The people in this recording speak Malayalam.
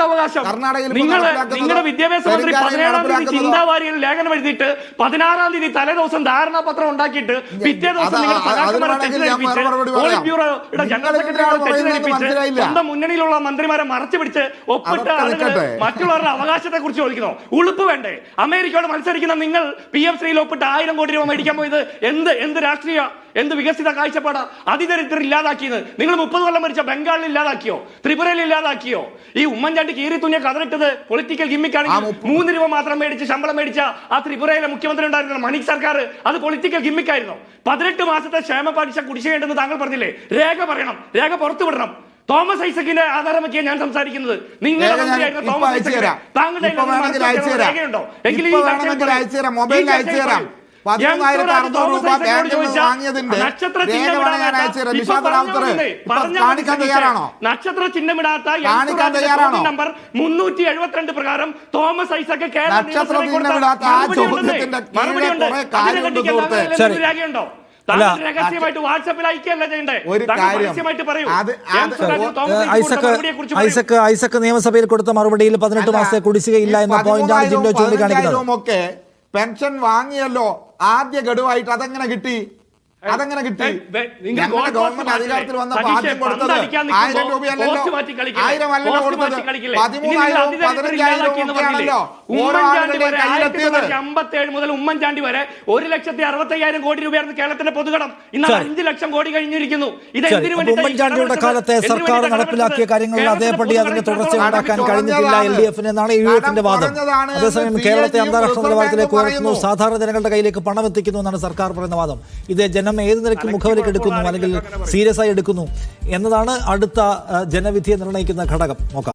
അവകാശം. കർണാടകയിൽ നിങ്ങൾ നിങ്ങളുടെ വിദ്യാഭ്യാസ മന്ത്രി പതിനേഴാം തീയതി ചിന്താവാരിയിൽ ലേഖനം എഴുതിയിട്ട് പതിനാറാം തീയതി തലേ ദിവസം ധാരണാപത്രം ഉണ്ടാക്കിയിട്ട് പിറ്റേ ദിവസം നിങ്ങൾ സഖാക്കന്മാരെ തെറ്റിദ്ധരിപ്പിച്ച് പോളിറ്റ് ബ്യൂറോയുടെ ജനറൽ സെക്രട്ടറിയോട് തെറ്റിദ്ധരിപ്പിച്ച് സ്വന്തം മുന്നണിയിലുള്ള മന്ത്രിമാരെ മറച്ചു പിടിച്ച് ഒപ്പിട്ട ആളുകൾ മറ്റുള്ളവരുടെ അവകാശത്തെ കുറിച്ച് ചോദിക്കുന്നു. ഉളുപ്പ് വേണ്ടേ? അമേരിക്കയോട് മത്സരിക്കുന്ന നിങ്ങൾ പി എം ശ്രീയിൽ ഒപ്പിട്ട് ആയിരം കോടി രൂപ മേടിക്കാൻ പോയത് എന്ത് എന്ത് രാഷ്ട്രീയ എന്ത് വികസിത കാഴ്ചപ്പാടാ? അതിദരിദ്രർ ഇല്ലാതാക്കിയത്. നിങ്ങൾ മുപ്പത് കൊല്ലം മരിച്ച ബംഗാളിൽ ഇല്ലാതാക്കിയോ? ത്രിപുരയിൽ ഇല്ലാതാക്കിയോ? ഈ ഉമ്മൻചാണ്ടി കീറി തുന്നിയ കഥറിട്ടത് പൊളിറ്റിക്കൽ ഗിമ്മിക്കാണ് ഗിമ്മിക്കാണെങ്കിൽ മൂന്ന് രൂപ മാത്രം മേടിച്ച് ശമ്പളം മേടിച്ച ആ ത്രിപുരയിലെ മുഖ്യമന്ത്രി ഉണ്ടായിരുന്ന മണിക് സർക്കാർ അത് പൊളിറ്റിക്കൽ ഗിമ്മിക്കായിരുന്നു പതിനെട്ട് മാസത്തെ ക്ഷേമ പരീക്ഷ കുടിശ്ശികയുണ്ടെന്ന് താങ്കൾ പറഞ്ഞില്ലേ? രേഖ പറയണം. രേഖ പുറത്തു വിടണം. തോമസ് ഐസക്കിന്റെ ആധാരം വെച്ചാണ് ഞാൻ സംസാരിക്കുന്നത്. നിങ്ങളുടെ തോമസ് തരാം. താങ്കളുടെ. രേഖയുണ്ടോ? എങ്കിൽ അറുന്നൂറ് രൂപ ബാങ്കിൽ നിന്ന് വാങ്ങിയതിന്റെ കാണിക്കാൻ തയ്യാറാണോ? നക്ഷത്ര ചിഹ്നമിടാത്ത കാണിക്കാൻ തയ്യാറാണോ? നമ്പർ മുന്നൂറ്റി എഴുപത്തിരണ്ട് പ്രകാരം തോമസ് നക്ഷത്ര ചിഹ്നമിടാത്ത ആ. ചോദ്യത്തിന്റെ. കുറെ കാര്യമുണ്ട് ഐസക് ഐസക് നിയമസഭയിൽ കൊടുത്ത മറുപടിയിൽ പതിനെട്ട് മാസത്തെ കുടിശ്ശിക ഇല്ല എന്ന പോയിന്റാണ് ജിൻഡോ ചൂണ്ടിക്കാണിക്കുന്നത്. ഒക്കെ പെൻഷൻ വാങ്ങിയല്ലോ. ആദ്യ ഗഡുവായിട്ട് അതെങ്ങനെ കിട്ടി അതെങ്ങനെ കിട്ടി ഞങ്ങളുടെ ഗവൺമെന്റ്? അധികാരത്തിൽ വന്നപ്പോൾ സതീഷേ, ആദ്യം കൊടുത്തത് ആയിരം രൂപയല്ലല്ലോ? ആയിരം അല്ലല്ലോ കൊടുത്തത് പതിമൂന്നായിരം പതിനഞ്ചായിരം രൂപയാണല്ലോ പതിമൂന്നായിരവും പതിനഞ്ചായിരവും ഒക്കെയാണല്ലോ പറഞ്ഞില്ലേ? ഓരോ ഉമ്മൻചാണ്ടി വരെ ആയിരത്തി തൊള്ളായിരത്തി അമ്പത്തി ഏഴ് മുതൽ ഉമ്മൻചാണ്ടി വരെ ഒരു ലക്ഷത്തി അറുപത്തയ്യായിരം കോടി രൂപയായിരുന്നു കേരളത്തിന്റെ പൊതുകടം ഇന്ന്. അഞ്ച് ലക്ഷം കോടി കഴിഞ്ഞിരിക്കുന്നു. ഇത് ഉമ്മൻചാണ്ടിയുടെ കാലത്തെ സർക്കാർ നടപ്പിലാക്കിയ? കാര്യങ്ങളിൽ അതേപടി അതിന്റെ തുടർച്ച ഉണ്ടാക്കാൻ കഴിഞ്ഞിട്ടില്ല. എൽ ഡി എഫിന് എന്നാണ് യു എഫിന്റെ വാദം. അതേസമയം കേരളത്തെ അന്താരാഷ്ട്ര നിലവാരത്തിലേക്ക് ഉയർത്തുന്നു. സാധാരണ ജനങ്ങളുടെ കയ്യിലേക്ക് പണം എത്തിക്കുന്നു എന്നാണ് സർക്കാർ പറയുന്ന വാദം. ഇത് ജനം ഏത് നിലയ്ക്ക് മുഖവിലേക്ക് എടുക്കുന്നു അല്ലെങ്കിൽ സീരിയസ് ആയി എടുക്കുന്നു എന്നതാണ് അടുത്ത ജനവിധിയെ നിർണയിക്കുന്ന ഘടകം. നോക്കാം.